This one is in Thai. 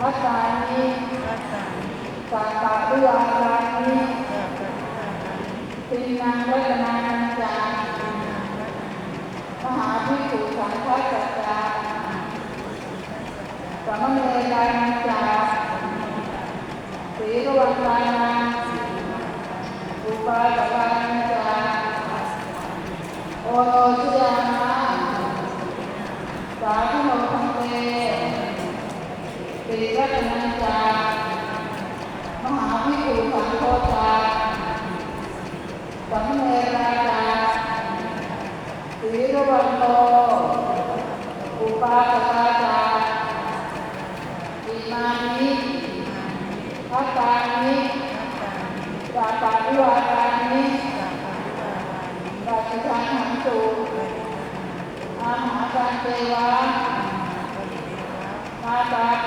พัฒนานิพัสานิสัตตะวิวาทานิยาปริตานิปินังรัตนานัญจารมหาภิกขุสังฆสัจจาสัจสัมเนกานัญจาสีรวันตานังอุปาทานัญจาโอโนชยามะสาธุโนพันเต สีรัตนัญจามหาภิกขุสังโฆจาสัมมเนกาจาสีรวันโตอุปาทาจาอิมานิพัตตานิสาปาริวาตานิปัจจิทังหันตุอาหาการเทวะมาตา